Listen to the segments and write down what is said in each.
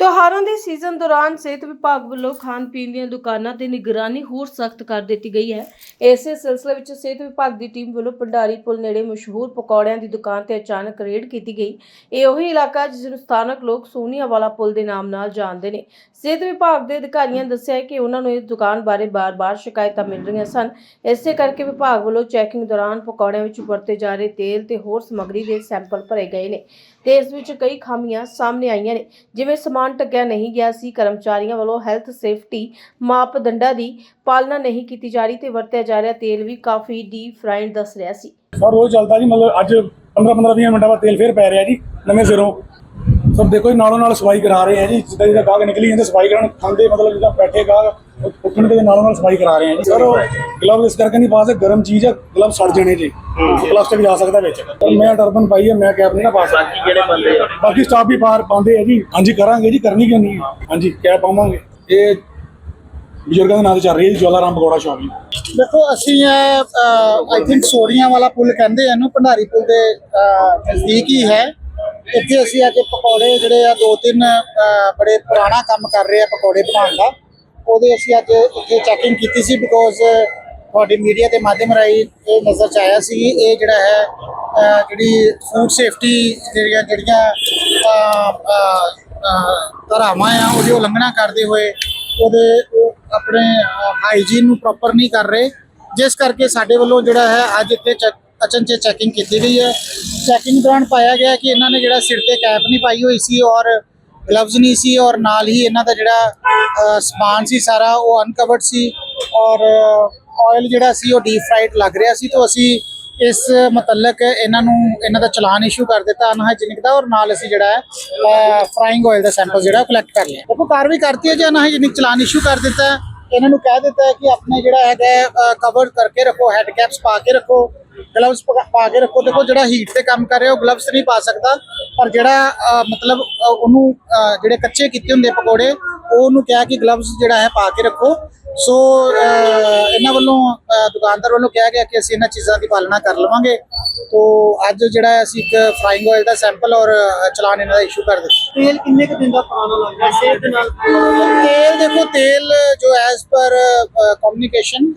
ਤਿਉਹਾਰਾਂ ਦੇ ਸੀਜ਼ਨ ਦੌਰਾਨ ਸਿਹਤ ਵਿਭਾਗ ਵੱਲੋਂ ਖਾਣ ਪੀਣ ਦੀਆਂ ਦੁਕਾਨਾਂ ਤੇ ਨਿਗਰਾਨੀ ਹੋਰ ਸਖਤ ਕਰ ਦਿੱਤੀ ਗਈ ਹੈ। ਇਸੇ ਸਿਲਸਿਲੇ ਵਿੱਚ ਸਿਹਤ ਵਿਭਾਗ ਦੀ ਟੀਮ ਵੱਲੋਂ ਭੰਡਾਰੀ ਪੁਲ ਨੇੜੇ ਮਸ਼ਹੂਰ ਪਕੌੜਿਆਂ ਦੀ ਦੁਕਾਨ ਤੇ ਅਚਾਨਕ ਰੇਡ ਕੀਤੀ ਗਈ। ਇਹ ਉਹੀ ਇਲਾਕਾ ਜਿਸ ਨੂੰ ਸਥਾਨਕ ਲੋਕ ਸੋਨੀਆ ਵਾਲਾ ਪੁਲ ਦੇ ਨਾਮ ਨਾਲ ਜਾਣਦੇ ਨੇ। ਸਿਹਤ ਵਿਭਾਗ ਦੇ ਅਧਿਕਾਰੀਆਂ ਨੇ ਦੱਸਿਆ ਹੈ ਕਿ ਉਹਨਾਂ ਨੂੰ ਇਸ ਦੁਕਾਨ ਬਾਰੇ ਬਾਰ-ਬਾਰ ਸ਼ਿਕਾਇਤਾਂ ਮਿਲ ਰਹੀਆਂ ਸਨ। ਇਸੇ ਕਰਕੇ ਵਿਭਾਗ ਵੱਲੋਂ ਚੈਕਿੰਗ ਦੌਰਾਨ ਪਕੌੜਿਆਂ ਵਿੱਚ ਵਰਤੇ ਜਾ ਰਹੇ ਤੇਲ ਤੇ ਹੋਰ ਸਮੱਗਰੀ ਦੇ ਸੈਂਪਲ ਭਰੇ ਗਏ ਨੇ। ਤੇ ਇਸ ਵਿੱਚ ਕਈ ਖਾਮੀਆਂ ਸਾਹਮਣੇ ਆਈਆਂ ਨੇ। ਜਿਵੇਂ ਸਮਾਨ ਢੱਕਿਆ ਨਹੀਂ ਗਿਆ ਸੀ, ਕਰਮਚਾਰੀਆਂ ਵੱਲੋਂ ਹੈਲਥ ਸੇਫਟੀ ਮਾਪਦੰਡਾਂ ਦੀ ਪਾਲਣਾ ਨਹੀਂ ਕੀਤੀ ਜਾ ਰਹੀ ਤੇ ਵਰਤਿਆ ਜਾ ਰਿਹਾ ਤੇਲ ਵੀ ਕਾਫੀ ਡੀਪ ਫਰਾਈਡ ਦੱਸ ਰਿਹਾ ਸੀ। ਸਰ ਉਹ ਚੱਲਦਾ ਜੀ, ਮਤਲਬ ਅੱਜ 15 15 20 ਮਿੰਟਾਂ ਬਾਅਦ ਤੇਲ ਫੇਰ ਪੈ ਰਿਹਾ ਜੀ, ਨਵੇਂ ਸਿਰੋਂ। ਸਰ ਦੇਖੋ ਜੀ, ਨਾਲੋਂ ਨਾਲ ਸਫ਼ਾਈ ਕਰਾ ਰਹੇ ਆ ਜੀ, ਜਿੱਦਾਂ ਜਿੱਦਾਂ ਗਾਹਕ ਨਿਕਲੀ ਜਾਂਦੇ, ਸਫ਼ਾਈ ਕਰਾਉਣ ਖਾਂਦੇ, ਮਤਲਬ ਜਿੱਦਾਂ ਬੈਠੇ ਗਾਹਕ ਉੱਠਣ ਦੇ ਨਾਲੋਂ ਨਾਲ ਸਫ਼ਾਈ ਕਰਾ ਰਹੇ ਆ ਜੀ। ਸਰ ਗਲਵਜ਼ ਇਸ ਕਰਕੇ ਨਹੀਂ ਪਾ ਸਕਦੇ ਗਰਮ ਚੀਜ਼ ਹੈ ਗਲਵ ਸੜ ਜਾਣੇ ਜੀ। ਪਲਾਸਟਿਕ ਜਾ ਸਕਦਾ ਵਿੱਚ। ਪਰ ਮੈਂ ਟਰਬਨ ਪਾਈ ਹੈ ਮੈਂ ਕੈਪ ਨਹੀਂ ਨਾ ਪਾ ਸਕਦਾ। ਬਾਕੀ ਜਿਹੜੇ ਬੰਦੇ ਆ? ਬਾਕੀ ਸਟਾਫ ਵੀ ਬਾਹਰ ਪਾਉਂਦੇ ਆ ਜੀ। ਹਾਂਜੀ ਕਰਾਂਗੇ ਜੀ ਕਰਨੀ ਕਿਉਂ ਨਹੀਂ? ਹਾਂਜੀ ਕੈਪ ਪਾਵਾਂਗੇ। ਇਹ ਬਜ਼ੁਰਗਾਂ ਦੇ ਨਾਂ ਤੇ ਚੱਲ ਰਹੀ ਹੈ ਜਵਾਲਾ ਰਾਮ ਪਕੌੜਾ ਸ਼ਾਪ ਜੀ। ਦੇਖੋ ਅਸੀਂ ਆਈ ਥਿੰਕ ਸੋੜੀਆਂ ਵਾਲਾ ਪੁਲ ਕਹਿੰਦੇ ਆ ਇਹਨੂੰ ਭੰਡਾਰੀ ਪੁਲ ਦੇ ਨਜ਼ਦੀਕ ਹੀ ਹੈ। ਇੱਥੇ ਅਸੀਂ ਅੱਜ ਪਕੌੜੇ ਜਿਹੜੇ ਆ ਦੋ ਤਿੰਨ ਬੜੇ ਪੁਰਾਣਾ ਕੰਮ ਕਰ ਰਹੇ ਆ ਪਕੌੜੇ ਬਣਾਉਣ ਦਾ। ਉਹਦੇ ਅਸੀਂ ਅੱਜ ਇੱਥੇ ਚੈਕਿੰਗ ਕੀਤੀ ਸੀ ਬਿਕੋਜ਼ ਤੁਹਾਡੀ ਮੀਡੀਆ ਦੇ ਮਾਧਿਅਮ ਰਾਹੀਂ ਇਹ ਨਜ਼ਰ ਚ ਆਇਆ ਸੀ, ਇਹ ਜਿਹੜਾ ਹੈ ਜਿਹੜੀ ਫੂਡ ਸੇਫਟੀ ਜਿਹੜੀਆਂ ਜਿਹੜੀਆਂ ਧਾਰਾਵਾਂ ਆ, ਉਹਦੀ ਉਲੰਘਣਾ ਕਰਦੇ ਹੋਏ ਉਹਦੇ, ਉਹ ਆਪਣੇ ਹਾਈਜੀਨ ਨੂੰ ਪ੍ਰੋਪਰ ਨਹੀਂ ਕਰ ਰਹੇ। ਜਿਸ ਕਰਕੇ ਸਾਡੇ ਵੱਲੋਂ ਜਿਹੜਾ ਹੈ, ਅੱਜ ਇੱਥੇ ਚੈੱਕ ਅਚਨਚੇ ਚੈਕਿੰਗ ਕੀਤੀ ਗਈ ਹੈ। ਚੈਕਿੰਗ ਦੌਰਾਨ ਪਾਇਆ ਗਿਆ ਕਿ ਇਹਨਾਂ ਨੇ ਜਿਹੜਾ ਸਿਰ ਤੇ ਕੈਪ ਨਹੀਂ ਪਾਈ ਹੋਈ ਸੀ ਔਰ ਗਲਵਜ਼ ਨਹੀਂ ਸੀ ਔਰ ਨਾਲ ਹੀ ਇਹਨਾਂ ਦਾ ਜਿਹੜਾ ਸਮਾਨ ਸੀ ਸਾਰਾ ਉਹ ਅਨਕਵਰਡ ਸੀ ਔਰ ਆਇਲ ਜਿਹੜਾ ਸੀ ਉਹ ਡੀਪ ਫਰਾਈਡ ਲੱਗ ਰਿਹਾ ਸੀ ਤਾਂ ਅਸੀਂ ਇਸ ਮੁਤਲਕ ਇਹਨਾਂ ਨੂੰ, ਇਹਨਾਂ ਦਾ ਚਲਾਨ ਇਸ਼ੂ ਕਰ ਦਿੱਤਾ ਅਨਹਾਈਜੀਨਿਕ ਦਾ ਔਰ ਨਾਲ ਅਸੀਂ ਜਿਹੜਾ ਹੈ ਫਰਾਈਂਗ ਆਇਲ ਦਾ ਸੈਂਪਲ ਜਿਹੜਾ ਕਲੈਕਟ ਕਰ ਲਿਆ। ਦੇਖੋ ਕਾਰਵਾਈ ਕਰਤੀ ਹੈ ਜੀ ਅਨਹਾਈਜੀਨਿਕ ਚਲਾਨ ਇਸ਼ੂ ਕਰ ਦਿੱਤਾ ਇਹਨਾਂ ਨੂੰ ਕਹਿ ਦਿੱਤਾ ਹੈ ਕਿ ਆਪਣੇ ਜਿਹੜਾ ਹੈਗਾ ਕਵਰ ਕਰਕੇ ਰੱਖੋ ਹੈਡ ਕੈਪਸ ਪਾ ਕੇ ਰੱਖੋ ਗਲਵਸ ਪਾ ਕੇ ਰੱਖੋ। ਦੇਖੋ ਜਿਹੜਾ ਹੀਟ ਤੇ ਕੰਮ ਕਰ ਰਿਹਾ ਉਹ ਗਲਵਸ ਨਹੀਂ ਪਾ ਸਕਦਾ। ਪਰ ਜਿਹੜਾ ਮਤਲਬ ਉਹਨੂੰ ਜਿਹੜੇ ਕੱਚੇ ਕੀਤੇ ਹੁੰਦੇ ਪਕੌੜੇ ਉਹ ਉਹਨੂੰ ਕਿਹਾ ਕਿ ਗਲਵਸ ਜਿਹੜਾ ਹੈ ਪਾ ਕੇ ਰੱਖੋ। ਸੋ ਇਹਨਾਂ ਵੱਲੋਂ ਦੁਕਾਨਦਾਰ ਵੱਲੋਂ ਕਿਹਾ ਗਿਆ ਕਿ ਅਸੀਂ ਇਹਨਾਂ ਚੀਜ਼ਾਂ ਦੀ ਪਾਲਣਾ ਕਰ ਲਵਾਂਗੇ। ਤੋ ਅੱਜ ਜਿਹੜਾ ਹੈ ਅਸੀਂ ਇੱਕ ਫਰਾਈਂਗ ਆਇਲ ਦਾ ਸੈਂਪਲ ਔਰ ਅਹ, ਚਲਾਨ ਇਹਨਾਂ ਦਾ ਇਸ਼ੂ ਕਰ ਦਿੱਤਾ। ਤੇਲ ਕਿੰਨੇ ਕੁ ਦਿਨ ਦਾ ਪੁਰਾਣਾ ਲੱਗਦਾ ਸਿਹਤ ਦੇ ਨਾਲ? ਤੇਲ ਦੇਖੋ ਤੇਲ ਜੋ ਐਸ ਪਰ ਕਮਿਊਨੀਕੇਸ਼ਨ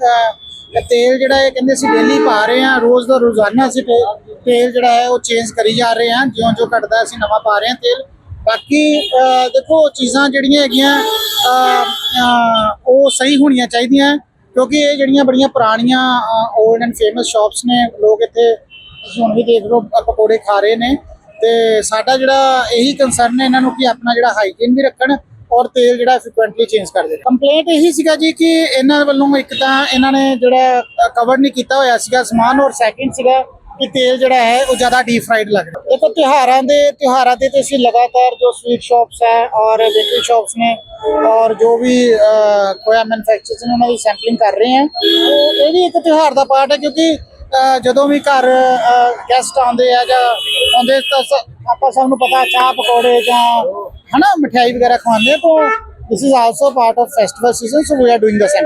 ਤੇਲ ਜਿਹੜਾ ਹੈ ਕਹਿੰਦੇ ਅਸੀਂ ਡੇਲੀ ਪਾ ਰਹੇ ਹਾਂ, ਰੋਜ਼ ਦਾ ਰੋਜ਼ਾਨਾ ਅਸੀਂ ਤੇਲ ਜਿਹੜਾ ਹੈ ਉਹ ਚੇਂਜ ਕਰੀ ਜਾ ਰਹੇ ਹਾਂ ਜਿਉਂ ਜਿਉਂ ਘਟਦਾ ਅਸੀਂ ਨਵਾਂ ਪਾ ਰਹੇ ਹਾਂ ਤੇਲ। ਬਾਕੀ ਦੇਖੋ ਚੀਜ਼ਾਂ ਜਿਹੜੀਆਂ ਹੈਗੀਆਂ ਉਹ ਸਹੀ ਹੋਣੀਆਂ ਚਾਹੀਦੀਆਂ ਕਿਉਂਕਿ ਇਹ ਜਿਹੜੀਆਂ ਬੜੀਆਂ ਪੁਰਾਣੀਆਂ 올ਡ ਐਂਡ ਫੇਮਸ ਸ਼ਾਪਸ ਨੇ, ਲੋਕ ਇੱਥੇ ਤੁਸੀਂ ਹੁਣ ਵੀ ਦੇਖ ਲਓ ਪਕੌੜੇ ਖਾ ਰਹੇ ਨੇ। ਤੇ ਸਾਡਾ ਜਿਹੜਾ ਇਹੀ ਕੰਸਰਨ ਹੈ ਇਹਨਾਂ ਨੂੰ ਕਿ ਆਪਣਾ ਜਿਹੜਾ ਹਾਈਜੀਨ ਵੀ ਰੱਖਣ ਔਰ ਤੇਲ ਜਿਹੜਾ ਫ੍ਰੀਕੁਐਂਟਲੀ ਚੇਂਜ ਕਰਦੇ ਕੰਪਲੇਂਟ ਇਹੀ ਸੀਗਾ ਜੀ ਕਿ ਇਹਨਾਂ ਵੱਲੋਂ ਇੱਕ ਤਾਂ ਇਹਨਾਂ ਨੇ ਜਿਹੜਾ ਕਵਰ ਨਹੀਂ ਕੀਤਾ ਹੋਇਆ ਸੀਗਾ ਸਮਾਨ ਔਰ ਸੈਕਿੰਡ ਸੀਗਾ ਕਿ ਤੇਲ ਜਿਹੜਾ ਹੈ ਉਹ ਜ਼ਿਆਦਾ ਡੀਪ ਫਰਾਈਡ ਲੱਗ ਰਿਹਾ। ਇਹ ਤਾਂ ਤਿਉਹਾਰਾਂ ਦੇ ਤਿਉਹਾਰਾਂ ਤੇ ਤੇ ਅਸੀਂ ਲਗਾਤਾਰ ਜੋ ਸਵੀਟ ਸ਼ਾਪਸ ਹੈ ਔਰ ਬੇਕਰੀ ਸ਼ਾਪਸ ਨੇ ਔਰ ਜੋ ਵੀ ਅਹ, ਖੋਇਆ ਮੈਨੂਫੈਕਚਰਰਸ ਨੇ ਉਹਨਾਂ ਦੀ ਸੈਂਪਲਿੰਗ ਕਰ ਰਹੇ ਹਾਂ। ਉਹ ਇਹ ਵੀ ਇੱਕ ਤਿਉਹਾਰ ਦਾ ਪਾਰਟ ਹੈ ਕਿਉਂਕਿ ਜਦੋਂ ਵੀ ਘਰ ਗੈਸਟ ਆਉਂਦੇ ਆ ਜਾਂ ਆਉਂਦੇ ਤਾਂ ਆਪਾਂ ਸਭ ਨੂੰ ਪਤਾ ਚਾਹ ਪਕੌੜੇ ਜਾਂ ਹਨਾ ਮਠਿਆਈ ਵਗੈਰਾ ਖਵਾਉਂਦੇ ਆ ਤਾਂ this is also part of festival season so we are doing the same